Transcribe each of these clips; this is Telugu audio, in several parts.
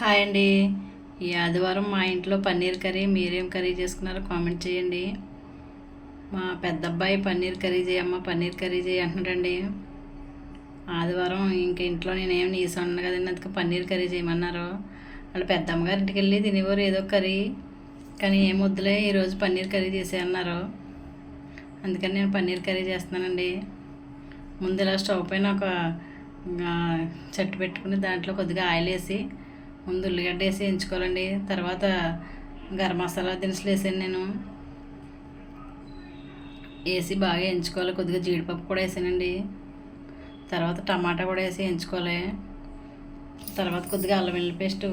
హాయ్ అండి. ఈ ఆదివారం మా ఇంట్లో పన్నీర్ కర్రీ మీరేం కర్రీ చేసుకున్నారో కామెంట్ చేయండి. మా పెద్ద అబ్బాయి పన్నీర్ కర్రీ చేయమ్మ పన్నీర్ కర్రీ చేయి అంటున్నాడండి. ఆదివారం ఇంక ఇంట్లో నేనేం నీసు ఉన్నాను కదండి అందుకే పన్నీర్ కర్రీ చేయమన్నారు. వాళ్ళు పెద్ద అమ్మగారి ఇంటికి వెళ్ళి తినేవారు ఏదో కర్రీ. కానీ ఏం వద్దులే ఈరోజు పన్నీర్ కర్రీ చేసే అన్నారు. అందుకని నేను పన్నీర్ కర్రీ చేస్తున్నానండి. ముందు ఇలా స్టవ్ పైన ఒక చెట్టు పెట్టుకుని దాంట్లో కొద్దిగా ఆయిల్ వేసి ముందు ఉల్లిగడ్డ వేసి ఎంచుకోవాలండి తర్వాత గరం మసాలా దినుసులు వేసాను నేను. వేసి బాగా ఎంచుకోవాలి కొద్దిగా జీడిపప్పు కూడా వేసానండి. తర్వాత టమాటా కూడా వేసి ఎంచుకోవాలి తర్వాత కొద్దిగా అల్లం వెల్లుల్లి పేస్ట్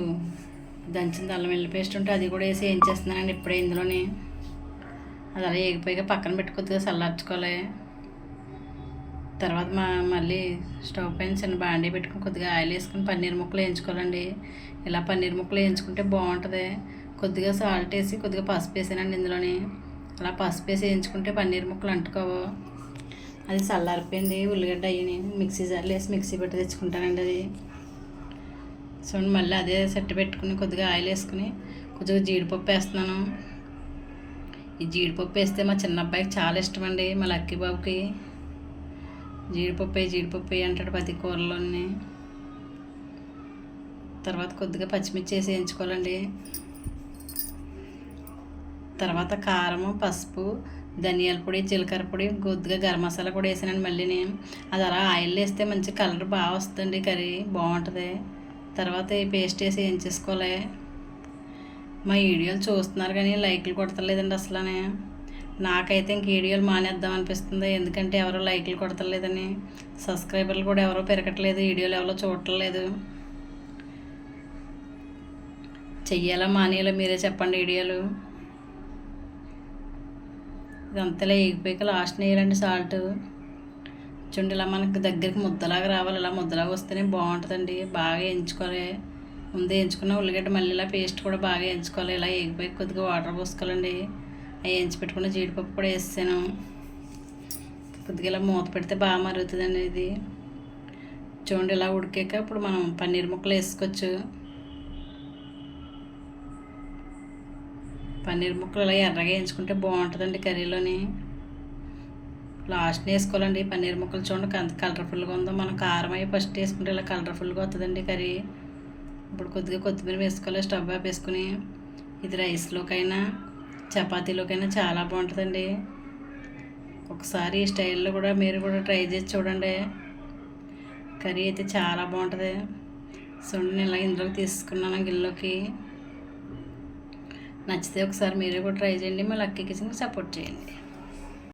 దంచింది అల్లం వెల్లుల్లి పేస్ట్ ఉంటే అది కూడా వేసి వేయించేస్తున్నానండి ఇప్పుడే ఇందులోని. అది అలా ఏగిపోయాక పక్కన పెట్టి కొద్దిగా చల్లార్చుకోవాలి. తర్వాత మా మళ్ళీ స్టవ్ పైన చిన్న బాండీ పెట్టుకుని కొద్దిగా ఆయిల్ వేసుకుని పన్నీర్ ముక్కలు వేయించుకోవాలండి. ఇలా పన్నీర్ ముక్కలు వేయించుకుంటే బాగుంటుంది. కొద్దిగా సాల్ట్ వేసి కొద్దిగా పసుపు వేసానండి ఇందులోని. అలా పసుపు వేసి వేయించుకుంటే పన్నీర్ ముక్కలు అంటుకోవు. అది చల్లారిపోయింది. ఉల్లిగడ్డ అయ్యి మిక్సీ జార్లు వేసి మిక్సీ పెట్టి తెచ్చుకుంటానండి అది. చూడండి మళ్ళీ అదే సెట్ పెట్టుకుని కొద్దిగా ఆయిల్ వేసుకుని కొద్దిగా జీడిపప్పు వేస్తున్నాను. ఈ జీడిపప్పు వేస్తే మా చిన్న అబ్బాయికి చాలా ఇష్టం అండి మా లక్కీ బాబుకి. జీడిపప్పు జీడిపప్పు అంటాడు ప్రతి కూరలోని. తర్వాత కొద్దిగా పచ్చిమిర్చి వేసి వేయించుకోవాలండి. తర్వాత కారము పసుపు ధనియాల పొడి జీలకర్ర పొడి కొద్దిగా గరం మసాలా కూడా వేసానండి మళ్ళీ నేను. అది అలా ఆయిల్ వేస్తే మంచి కలర్ బాగా వస్తుంది కర్రీ బాగుంటుంది. తర్వాత ఈ పేస్ట్ వేసి వేయించేసుకోవాలి. మా వీడియోలు చూస్తున్నారు కానీ లైక్లు కొడతలేదండి అసలనే. నాకైతే ఇంక వీడియోలు మానేద్దాం అనిపిస్తుంది. ఎందుకంటే ఎవరో లైక్లు కొడతలేదని సబ్స్క్రైబర్లు కూడా ఎవరో పెరగట్లేదు వీడియోలు ఎవరో చూడట్లేదు. చెయ్యాలా మానేయాలో మీరే చెప్పండి వీడియోలు. ఇదంతలా ఎగిపోయాక లాస్ట్ వేయాలండి సాల్ట్. చూడండి ఇలా మనకి దగ్గరికి ముద్దలాగా రావాలి. ఇలా ముద్దలాగా వస్తేనే బాగుంటుందండి. బాగా ఎంచుకోవాలి ముందు ఎంచుకున్న ఉల్లిగడ్డ మళ్ళీ ఇలా పేస్ట్ కూడా బాగా ఎంచుకోవాలి ఇలా ఎగిపోయి కొద్దిగా వాటర్ పోసుకోవాలండి. అవి ఎంచి పెట్టుకున్న జీడిపప్పు కూడా వేసాను కొద్దిగా ఇలా మూత పెడితే బాగా మరుగుతుందండి ఇది. చూడండి ఇలా ఉడికాక ఇప్పుడు మనం పన్నీర్ ముక్కలు వేసుకోవచ్చు. పన్నీర్ ముక్కలు ఇలా ఎర్రగా వేయించుకుంటే బాగుంటుందండి కర్రీలోని. లాస్ట్ వేసుకోవాలండి పన్నీర్ ముక్కలు చూడండి అంత కలర్ఫుల్గా ఉందో. మనం కారం అయ్యి ఫస్ట్ వేసుకుంటే ఇలా కలర్ఫుల్గా వస్తుందండి కర్రీ. ఇప్పుడు కొద్దిగా కొత్తిమీర వేసుకోవాలి స్టవ్ ఆపేసుకుని. ఇది రైస్లోకైనా చపాతీలోకైనా చాలా బాగుంటుందండి. ఒకసారి ఈ స్టైల్లో కూడా మీరు కూడా ట్రై చేసి చూడండి. కర్రీ అయితే చాలా బాగుంటుంది. చూడండి నేను ఇలా ఇందులోకి తీసుకున్నాను గిల్లోకి నచ్చితే ఒకసారి మీరు కూడా ట్రై చేయండి. మా లక్కీ కిచెన్కి సపోర్ట్ చేయండి.